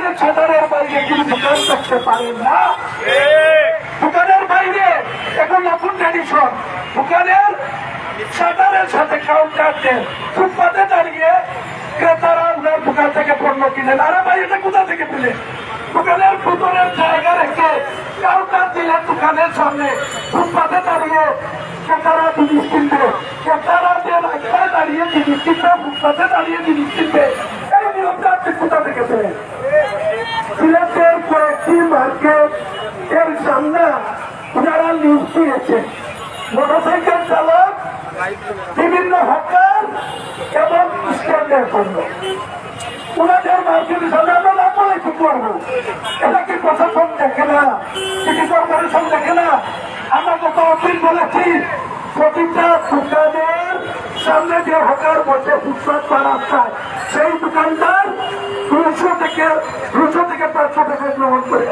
দোকানের ছাতারের বাইরে কিন্তু দোকান করতে পারেন না। দোকানের বাইরে এখন নতুন ট্রেডিশন দোকানের শাটারের সাথে কাউন্টার দেন। ফুটপাতে দাঁড়িয়ে ক্রেতারা দোকান থেকে পণ্য কিনেন। আরে ভাই, এটা কোথা থেকে পেলেন? দোকানের ভিতরের জায়গা রেখে কাউন্টার দিলেন দোকানের সামনে। ফুটপাতে দাঁড়িয়ে ক্রেতারা জিনিস কিনবে। ক্রেতারা যে রাস্তায় দাঁড়িয়ে জিনিস কিনবে, ফুটপাতে দাঁড়িয়ে জিনিস কিনবে এই নিয়মটা আপনি কোথা থেকে পেলেন সিলেটের কয়েকটি মার্কেট এর সামনে ওনারা দিয়েছে মোটরসাইকেল চালক, বিভিন্ন হকার এবং স্ট্যান্ডের জন্য ওনাদের সামনে আমরা না কি করব? এটা কি প্রশাসন দেখে না? সিটি কর্পোরেশন দেখে না? আমরা দিন বলেছি, প্রতিটা দোকানের সামনে যে হকার বসে ফুটপাত বা রাস্তায়, সেই দোকানদার দুশো থেকে দুশো থেকে পাঁচশো টাকা গ্রহণ করে।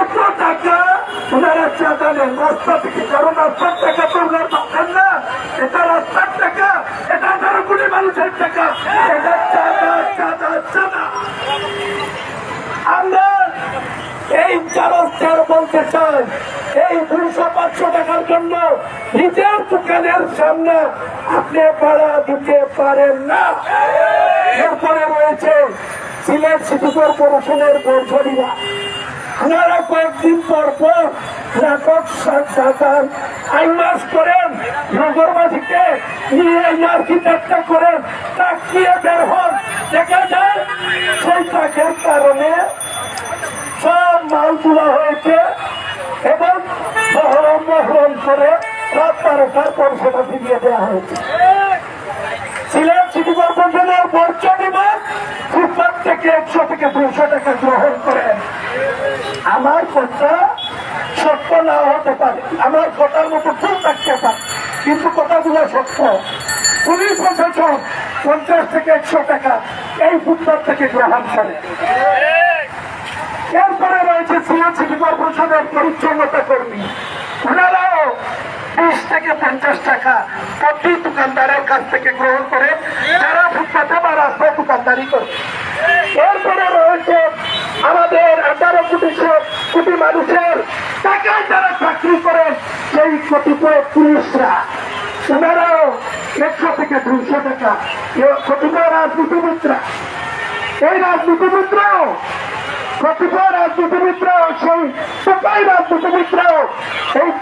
এত টাকা নেন রাস্তা থেকে কারণ রাস্তার টাকা তো পাচ্ছেন না। এটা রাস্তার টাকা, এটা আঠারো কোটি মানুষের টাকা। এটা চাঁদা চাঁদা চাঁদা। এই চার বলতে চাই, এই দুশো পাঁচশো টাকার জন্য নিজের দোকানের সামনে আপনি ভাড়া দিতে পারেন না। এরপরে রয়েছে সিলেট সিটি কর্পোরেশনের বর্ষণীরা আপনারা কয়েকদিন পর পর নাটক সাক্ষাৎকার আইমাস করেন, নগরবাসীকে নিয়ে ইয়ার্কি ঠাট্টা করেন, তাকিয়ে বের হন। দেখা যায়, সেই ট্রাকের কারণে সব মাল তোলা হয়েছে এবং মহরম মহরম করে রাত বারোটার পর সেটা ফিরিয়ে দেওয়া হয়েছে। সিলেট সিটি কর্পোরেশনের বর্জ্য একশো থেকে দুশো টাকা গ্রহণ করেন আমার কথা সত্য না হতে পারে। আমার কথার মতো ভুল থাকতে পারে। কিন্তু কথাগুলো সত্য। পুলিশ প্রশাসন পঞ্চাশ থেকে একশো টাকা এই ফুটপাত থেকে গ্রহণ করে। এরপরে রয়েছে সিলেট সিটি কর্পোরেশনের পরিচ্ছন্নতা কর্মী। ওনারাও বিশ থেকে পঞ্চাশ টাকা প্রতি দোকানদারের কাছ থেকে গ্রহণ করে যারা ফুটপাতে বা রাস্তায় দোকানদারি করে। এরপরে রয়েছে আমাদের আঠারো কোটি কোটি মানুষের টাকায় যারা চাকরি করেন সেই কতিপয় পুলিশরা ওনারাও একশো থেকে দুইশো টাকা। কতিপয় রাজনীতিবিদরা। এই রাজনীতিবিদরাও, কতিপয় রাজনীতিবিদরা সেই সবাই রাজনীতিবিদরা এই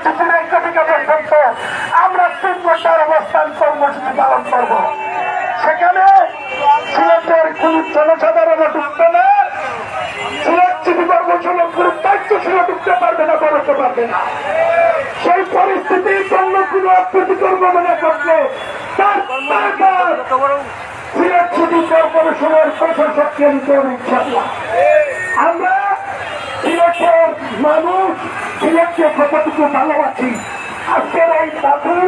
দশটা থেকে পর্যন্ত আমরা ঘণ্টার অবস্থান কর্মসূচি পালন করব। সেখানে সিলেটের কোন জনসাধারণ ঢুকবে সেই পরিস্থিতির জন্য মনে তার সিলেট সিটি কর্পোরেশনের আমরা সিলেটের মানুষ সিলেটকে কতটুকু ভালোবাসি আজকের এই দাবি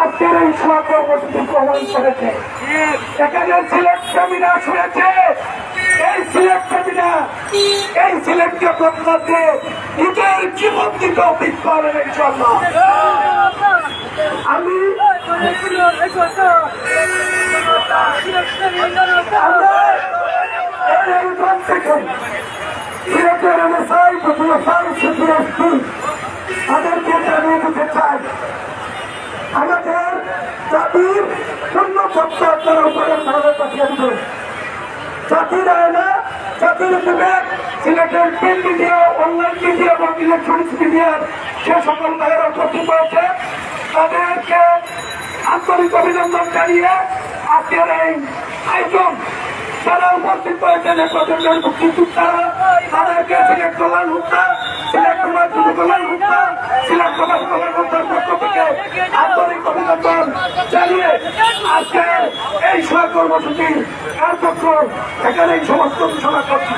আজকের এই সভা কর্মসূচি প্রমাণ করেছে এখানে সিলেট সেমিনার শুনেছে এই সিলেট সেমিনার এই সিলেটকে বদলাতে নিজের জীবন অভিজ্ঞ হলেন ইনশাল্লাহ আমি সিলেটের তাদেরকে জানিয়ে দিতে চাই। আমাদের জাতির শূন্য সত্য আপনারা উপরে ভাবে পাঠিয়ে দেবেন জাতি দেয় না জাতির বিবেক, সিলেটের প্রিন্ট মিডিয়া, অনলাইন মিডিয়া এবং ইলেকট্রনিক্স মিডিয়ার যে সকল ভাইয়েরা উপস্থিত হয়েছে, তাদেরকে আন্তরিক অভিনন্দন আন্তরিক চালিয়ে আজকে এই সহ কর্মসূচির কার্যক্রম এখানেই সমস্ত ঘোষণা করছি।